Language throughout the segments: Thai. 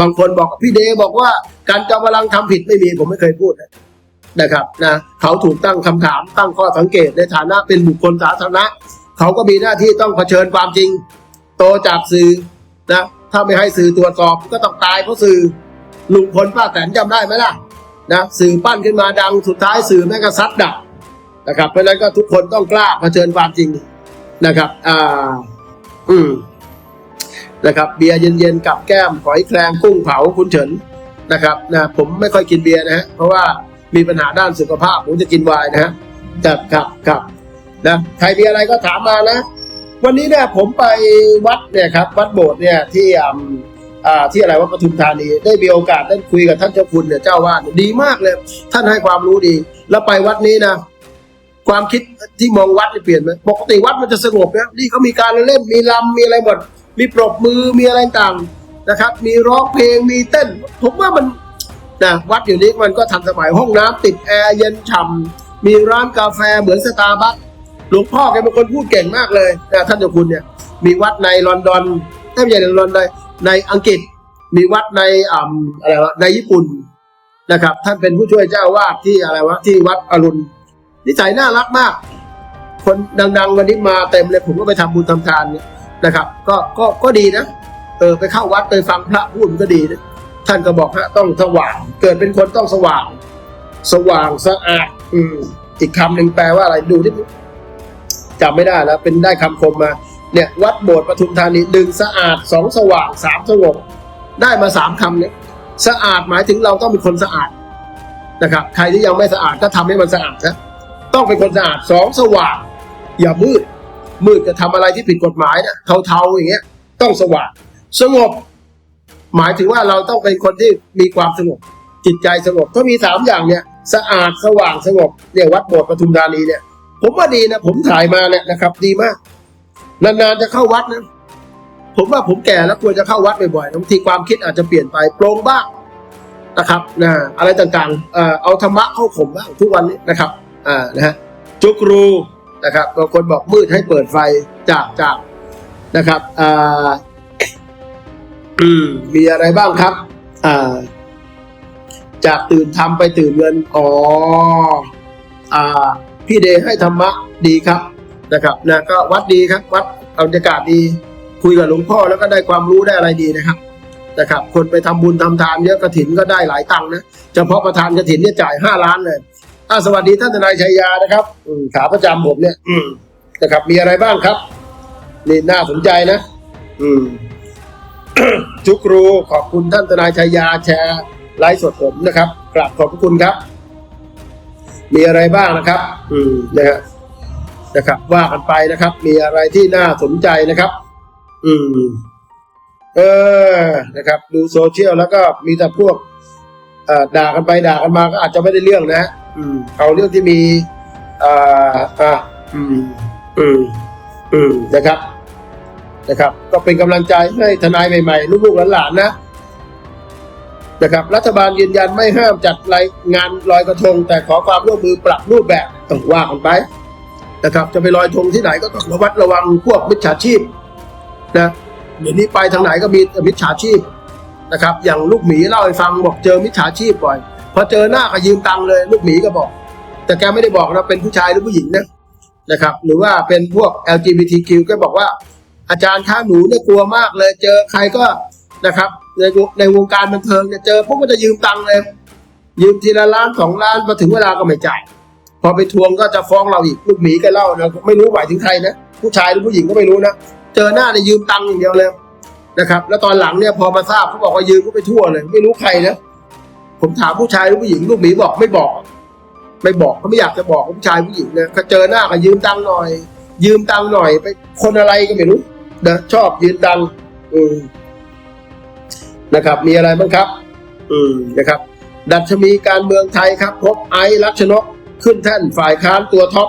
บางคนบอกพี่เดบอกว่า การจอมพลังทำผิดไม่มีผมไม่เคยพูดนะครับนะเขาถูกตั้งคำถามตั้งข้อสังเกตในฐานะเป็นบุคคลสาธารณะ เขาก็มีหน้าที่ต้องเผชิญความจริง โตจากสื่อนะถ้าไม่ให้สื่อตรวจสอบก็ต้องตายเพราะสื่อลุงพลป้าแตนจำได้ไหมล่ะนะสื่อปั้นขึ้นมาดังสุดท้ายสื่อแม่ก็ซัดดับนะครับเพราะฉะนั้นก็ทุกคนต้องกล้าเผชิญความจริงนะครับอ่าอืม นะครับเบียร์เย็นๆกับแก้มหอยแครงกุ้งเผาคุณเฉินนะครับนะผมไม่ค่อยกินเบียร์นะฮะเพราะว่ามีปัญหาด้านสุขภาพผมจะกินไวน์นะฮะจัดครับครับนะใครมีอะไรก็ถามมานะ วันนี้เนี่ยผมไปวัดเนี่ยครับวัดโบสถ์เนี่ยที่อ่าที่อะไรว่าปทุมธานีได้มีโอกาสได้คุยกับท่านเจ้าคุณเนี่ยเจ้าวาดดีมากเลย ท่านให้ความรู้ดี แล้วไปวัดนี้นะความคิดที่มองวัดเนี่ยเปลี่ยนไหมปกติวัดมันจะสงบนะนี่เขามีการเล่นมีลำมีอะไรหมด มีปรบมือมีอะไรต่างนะครับ มีร้องเพลงมีเต้น ผมว่ามันนะวัดอยู่นี้มันก็ทันสมัยห้องน้ำติดแอร์เย็นฉ่ำมีร้านกาแฟเหมือนสตาร์บัคหลวงพ่อแกเป็นคนพูดเก่งมากเลยนะท่านเจ้าคุณเนี่ยมีวัดในลอนดอนไม่ใช่ในลอนดอนในอังกฤษ มีวัดในอ่าอะไรวะในญี่ปุ่นนะครับ ท่านเป็นผู้ช่วยเจ้าวาดที่อะไรวะที่วัดอรุณนิสัยน่ารักมาก คนดัง ๆ วันนี้มาเต็มเลยผมก็ไปทำบุญทำทานเนี่ย นะครับ ก็ก็ก็ดีนะเออไปเข้าวัดไปฟังพระพูดมันก็ดีนะท่านก็บอกฮะต้องสว่าง เกิดเป็นคนต้องสว่าง สว่างสะอาดอืมอีกคำหนึ่งแปลว่าอะไรดูที่จำไม่ได้แล้ว เป็นได้คำคมมา เนี่ย วัดโบสถ์ปทุมธานีดึงสะอาดสองสว่างสามสงบได้มาสามคำเนี่ยสะอาดหมายถึงเราต้องเป็นคนสะอาดนะครับ ใครที่ยังไม่สะอาดก็ทำให้มันสะอาดนะต้องเป็นคนสะอาดสองสว่าง อย่ามืด มืดจะทำอะไรที่ผิดกฎหมายนะเทาๆอย่างเงี้ย ต้องสว่างสงบ หมายถึงว่าเราต้องเป็นคนที่มีความสงบ จิตใจสงบถ้ามีสามอย่างเนี่ย สะอาดสว่างสงบเนี่ยวัดโบสถ์ปทุมธานีเนี่ย ผมว่าดีนะผมถ่ายมาเนี่ยนะครับ ดีมาก นานๆจะเข้าวัดนะผมว่าผมแก่แล้วควรจะเข้าวัดบ่อยๆบางทีความคิดอาจจะเปลี่ยนไปโปร่งบ้างนะครับนะอะไรต่างๆ เอ่อเอาธรรมะเข้าผมบ้างทุกวันนี้นะครับอ่านะฮะจุกรู นะครับบางคนบอกมืดให้เปิดไฟจากจากนะครับอ่าอืมมีอะไรบ้างครับ อ่า จากตื่นทำไปตื่นเงินอ๋ออ่า พี่เดย์ให้ธรรมะดีครับนะครับนะก็วัดดีครับ วัดบรรยากาศดี คุยกับหลวงพ่อแล้วก็ได้ความรู้ได้อะไรดีนะครับนะครับ คนไปทำบุญทำทานเยอะกระถินก็ได้หลายตังค์นะเฉพาะประธานกระถินเนี่ยจ่ายห้าล้านเลย อ่าสวัสดีท่านทนายชัยยานะครับขาประจำผมเนี่ย อืมนะครับ มีอะไรบ้างครับ นี่น่าสนใจนะ อืมจุกรูขอบคุณท่านทนายชัยยาแชร์ไลฟ์สดผมนะครับกราบขอบคุณครับ มีอะไรบ้างนะครับ อืมนะฮะนะครับ ว่ากันไปนะครับ มีอะไรที่น่าสนใจนะครับ อืม เออนะครับ ดูโซเชียลแล้วก็มีแต่พวกด่ากันไปด่ากันมาก็อาจจะไม่ได้เรื่องนะฮะ อืมเอาเรื่องที่มีอ่ออ่าอืมอืมอืมนะครับ นะครับ ก็เป็นกำลังใจให้ทนายใหม่ๆลูกๆหลานๆนะนะครับ รัฐบาลยืนยันไม่ห้ามจัดรายงานลอยกระทง แต่ขอความร่วมมือปรับรูปแบบต้องว่ากันไปนะครับ จะไปลอยธงที่ไหนก็ต้องระวัดระวังพวกมิจฉาชีพนะเดี๋ยวนี้ไปทางไหนก็มีมิจฉาชีพนะครับ อย่างลูกหมีเล่าให้ฟังบอกเจอมิจฉาชีพบ่อย พอเจอหน้าก็ยืมตังค์เลยลูกหมีก็บอก แต่แกไม่ได้บอกนะเป็นผู้ชายหรือผู้หญิงนะนะครับ หรือว่าเป็นพวก LGBTQ ก็บอกว่า อาจารย์ข้าหนูเนี่ยกลัวมากเลย เจอใครก็นะครับในในวงการบันเทิงเนี่ยเจอพวกก็จะยืมตังค์เลย ยืมทีละล้านสองล้านมาถึงเวลาก็ไม่จ่ายพอไปทวงก็จะฟ้องเราอีกลูกหมีก็เล่านะไม่รู้หมายถึงใครนะผู้ชายหรือผู้หญิงก็ไม่รู้นะเจอหน้าเนี่ยยืมตังค์อย่างเดียวเลยนะครับ แล้วตอนหลังเนี่ยพอมาทราบเขาบอกว่ายืมก็ไปทั่วเลย ไม่รู้ใครนะ ผมถามผู้ชายหรือผู้หญิงลูกหมีบอกไม่บอก ไม่บอกเขาไม่อยากจะบอกผู้ชายผู้หญิงเนี่ยก็เจอหน้าก็ยืมตังค์หน่อย ยืมตังค์หน่อยไปคนอะไรก็ไม่รู้นะชอบยืมตังค์อืมนะครับ มีอะไรบ้างครับ อืมนะครับ ดัชมีการเมืองไทยครับ พบไอซ์ลักษณกขึ้นแท่นฝ่ายค้านตัวท็อป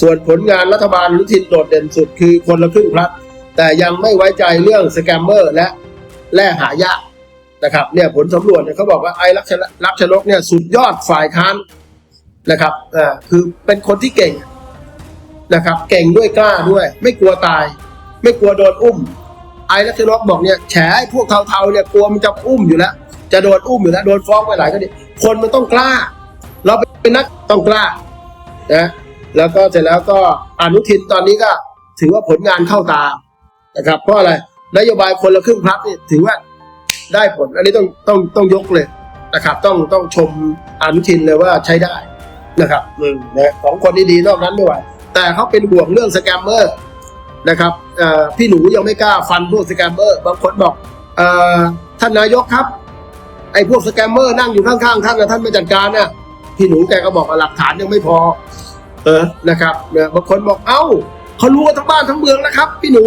ส่วนผลงานรัฐบาลลุทินโดดเด่นสุดคือคนละครึ่งพลัดแต่ยังไม่ไว้ใจเรื่องสแกมเมอร์และแร่หายาก นะครับเนี่ยผลสำรวจเนี่ยเขาบอกว่าไอ้ลักษณะลักษณกเนี่ยสุดยอดฝ่ายค้านนะครับอ่าคือเป็นคนที่เก่งนะครับ เก่งด้วยกล้าด้วย ไม่กลัวตาย ไม่กลัวโดนอุ้ม ไอ้รักชนกบอกเนี่ยแฉไอ้พวกเทาๆเนี่ยกลัวมันจะอุ้มอยู่แล้วจะโดนอุ้มอยู่แล้วโดนฟ้องไปหลายคดีคนมันต้องกล้า เราเป็นนักต้องกล้านะแล้วก็เสร็จแล้วก็อนุทินตอนนี้ก็ถือว่าผลงานเข้าตานะครับ เพราะอะไรนโยบายคนละครึ่งพักนี่ถือว่า ได้ผล อันนี้ต้องต้องต้องยกเลยนะครับ ต้องต้องชมอนุทินเลยว่าใช้ได้นะครับอืมนะของคนดีๆนอกนั้นไม่ไหวแต่เขาเป็นห่วงเรื่องสแกมเมอร์นะครับเอ่อพี่หนูยังไม่กล้าฟันพวกสแกมเมอร์บางคนบอกเอ่อท่านนายกครับ ไอ้พวกสแกมเมอร์นั่งอยู่ข้างๆท่านนะท่านไม่จัดการน่ะพี่หนูแกก็บอกว่าหลักฐานยังไม่พอ เออนะครับเนี่ยบางคนบอกเอ้าเขารู้กันทั้งบ้านทั้งเมืองนะครับ พี่หนู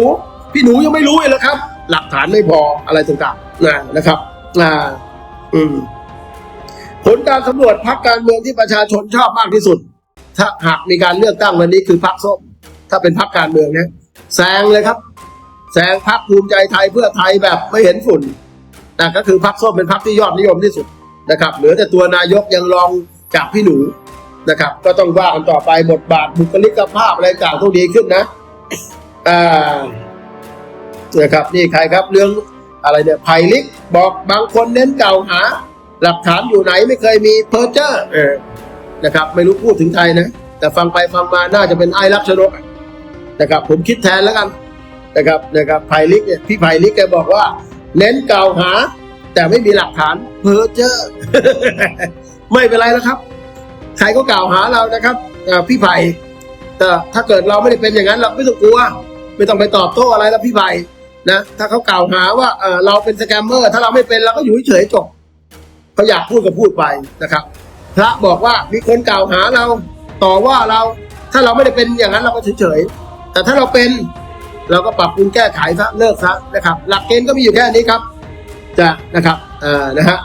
พี่หนูยังไม่รู้เลยเหรอครับ หลักฐานไม่พออะไรต่างๆ นะนะครับอ่าอืมผลการสำรวจพรรคการเมืองที่ประชาชนชอบมากที่สุด ถ้าหากมีการเลือกตั้งวันนี้คือพรรคส้ม ถ้าเป็นพรรคการเมืองนะแซงเลยครับแซงพรรคภูมิใจไทยเพื่อไทยแบบไม่เห็นฝุ่นนะก็คือพรรคส้มเป็นพรรคที่ยอดนิยมที่สุดนะครับ เหลือแต่ตัวนายกยังรองจากพี่หนูนะครับ ก็ต้องว่ากันต่อไปบทบาทบุคลิกภาพอะไรต่างต้องดีขึ้นนะอ่านะครับนี่ใครครับเรื่อง อะไรเนี่ยไผ่ลิกบอกบางคนเน้นเกล่าวหา หลักฐานอยู่ไหนไม่เคยมีเพอร์เจอร์เออนะครับ ไม่รู้พูดถึงใครนะ แต่ฟังไปฟังมาน่าจะเป็นไอ้รักชนกนะครับ ผมคิดแทนแล้วกันนะครับนะครับไผ่ลิกเนี่ยพี่ไผ่ลิกแกบอกว่า เน้นกล่าวหา แต่ไม่มีหลักฐานเพอร์เจอร์ไม่เป็นไรแล้วครับ ใครก็กล่าวหาเรานะครับพี่ไผ่แต่ถ้าเกิดเราไม่ได้เป็นอย่างนั้นเราไม่ต้องกลัว ไม่ต้องไปตอบโต้อะไรแล้วพี่ไผ่ นะถ้าเขากล่าวหาว่าเออเราเป็นสแกมเมอร์ ถ้าเราไม่เป็นเราก็อยู่เฉยๆจบเขาอยากพูดก็พูดไปนะครับ พระบอกว่ามีคนกล่าวหาเราต่อว่าเรา ถ้าเราไม่ได้เป็นอย่างนั้นเราก็เฉยๆแต่ถ้าเราเป็นเราก็ปรับปรุงแก้ไขซะเลิกซะนะครับ หลักเกณฑ์ก็มีอยู่แค่นี้ครับจะนะครับอ่านะฮะ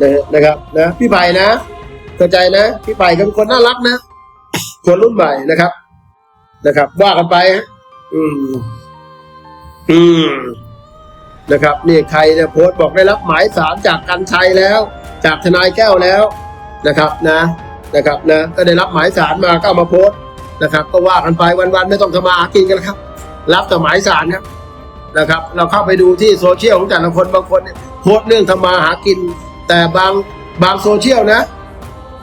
นะนะครับนะพี่ไผ่นะเข้าใจนะพี่ไปก็เป็นคนน่ารักนะคนรุ่นใหม่นะครับ นะครับ ว่ากันไปฮะอืม อืมนะครับนี่ใครเนี่ยโพสต์บอกได้รับหมายสารจากกันชัยแล้ว จากทนายแก้วแล้วนะครับนะนะครับนะก็ได้รับหมายสารมาก็เอามาโพสต์นะครับ ก็ว่ากันไปวันๆไม่ต้องทำมาหากินกันครับ รับแต่หมายสารครับนะครับ เราเข้าไปดูที่โซเชียลของแต่ละคนบางคนโพสต์เรื่องทำมาหากิน แต่บางบางโซเชียลนะ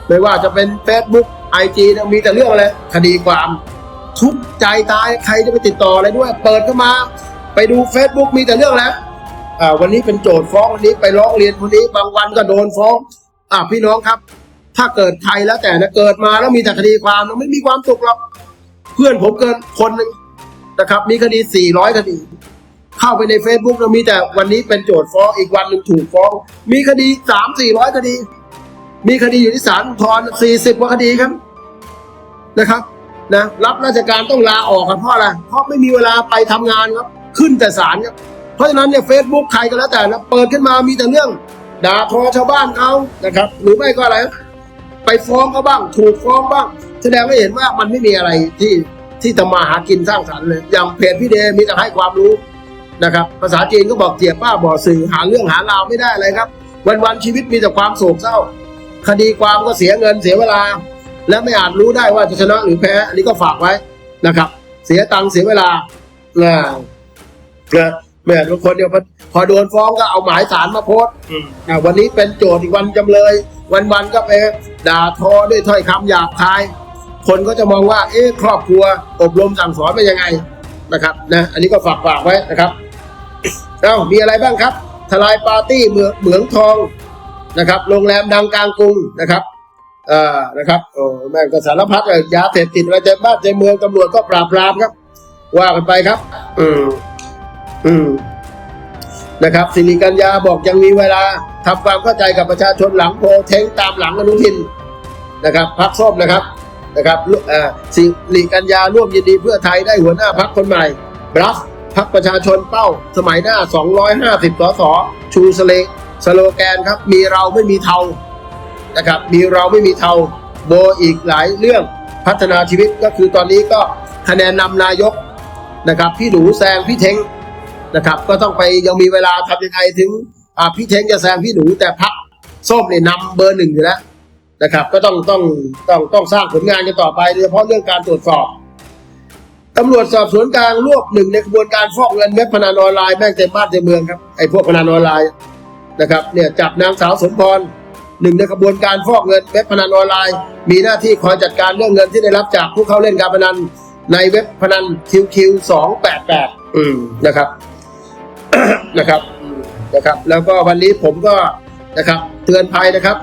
ไม่ว่าจะเป็น Facebook ไอจีมีแต่เรื่องอะไรคดีความทุกข์ใจตายใครจะไปติดต่ออะไรด้วย เปิดเข้ามา ไปดู Facebook มีแต่เรื่องแล้วอ่าวันนี้เป็นโจทย์ฟ้องวันนี้ไปร้องเรียนคนนี้บางวันก็โดนฟ้องอ่าพี่น้องครับ ถ้าเกิดใครแล้วแต่นะเกิดมาแล้วมีแต่คดีความนะไม่มีความสุขหรอกเพื่อนผมเกินคนหนึ่งนะครับ มีคดี 400 คดี เข้าไปใน Facebook แล้วมีแต่วันนี้เป็นโจทย์ฟ้องอีกวันหนึ่งถูกฟ้อง มีคดี 3 400 คดี มีคดีอยู่ที่ศาลุทธรณ์40กว่าคดีครับนะครับนะรับราชการต้องลาออกครับเพราะอะไรเพราะไม่มีเวลาไปทำงานครับ ขึ้นแต่ศาลครับเพราะฉะนั้นเนี่ยเฟซบุ๊กใครก็แล้วแต่นะเปิดขึ้นมามีแต่เรื่อง ด่าทอชาวบ้านเขานะครับ หรือไม่ก็อะไร ไปฟ้องเขาบ้าง ถูกฟ้องบ้าง แสดงให้เห็นว่ามันไม่มีอะไรที่ที่ทำมาหากินสร้างสรรค์เลยอย่างเพจพี่เดมีแต่ให้ความรู้นะครับ ภาษาจีนก็บอกเจียป้าบ่อสื่อหาเรื่องหาราวไม่ได้เลยครับ วันๆชีวิตมีแต่ความโศกเศร้า คดีความก็เสียเงินเสียเวลา และไม่อาจรู้ได้ว่าจะชนะหรือแพ้อันนี้ก็ฝากไว้นะครับ เสียตังค์เสียเวลานะ นะแม่บางคนเดียวพอพอโดนฟ้องก็เอาหมายสารมาโพสต์อ่าวันนี้เป็นโจทย์อีกวันจำเลย วันๆก็ไปด่าทอด้วยถ้อยคำหยาบคาย คนก็จะมองว่า เอ๊ะครอบครัว อบรมสั่งสอนเป็นยังไงนะครับนะอันนี้ก็ฝากฝากไว้นะครับเอ้ามีอะไรบ้างครับ ทลายปาร์ตี้เมืองเหมืองทองนะครับ โรงแรมดังกลางกรุงนะครับเอ่อนะครับโอ้แม่งก็สารพัดเลยยาเสพติดอะไรเต็มบ้านเต็มเมืองตำรวจก็ปราบปรามครับ ว่ากันไปครับ อืม อืมนะครับสิริกัญญาบอกยังมีเวลาทำความเข้าใจกับประชาชนหลังโพเทงตามหลังอนุทินนะครับพักส้มนะครับนะครับสิริกัญญาร่วมยินดีเพื่อไทยได้หัวหน้าพักคนใหม่บลัฟพักประชาชนเป้า สมัยหน้า 250สสชูสเลสโลแกนครับ มีเราไม่มีเทานะครับ มีเราไม่มีเทาโบอีกหลายเรื่องพัฒนาชีวิตก็คือตอนนี้ก็คะแนนนำนายกนะครับ พี่หนูแซงพี่เทง นะครับ ก็ต้องไปยังมีเวลาทำยังไงถึงอ่าพี่เทงจะแซงพี่หนูแต่พักส้มเนี่ยนำเบอร์หนึ่งอยู่แล้วนะครับ ก็ต้องต้องต้องต้องสร้างผลงานกันต่อไปโดยเฉพาะเรื่องการตรวจสอบตำรวจสอบสวนกลางรวบหนึ่งในกระบวนการฟอกเงินเว็บพนันออนไลน์แม่งเต็มบ้านเต็มเมืองครับไอ้พวกพนันออนไลน์นะครับเนี่ยจับนางสาวสมพรหนึ่งในกระบวนการฟอกเงินเว็บพนันออนไลน์ มีหน้าที่คอยจัดการเรื่องเงินที่ได้รับจากผู้เข้าเล่นการพนันในเว็บพนัน QQ สองแปดแปดอืมนะครับ นะครับนะครับแล้วก็วันนี้ผมก็นะครับเตือนภัยนะครับ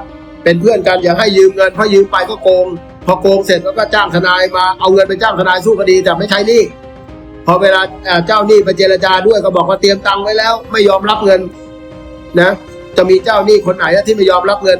เป็นเพื่อนกันอย่าให้ยืมเงินเพราะยืมไปก็โกง พอโกงเสร็จแล้วก็จ้างทนายมาเอาเงินไปจ้างทนายสู้คดีแต่ไม่ใช้หนี้พอเวลาเอ่อเจ้าหนี้ไปเจรจาด้วยก็บอกว่าเตรียมตังค์ไว้แล้ว ไม่ยอมรับเงินนะจะมีเจ้าหนี้คนไหนที่ไม่ยอมรับเงิน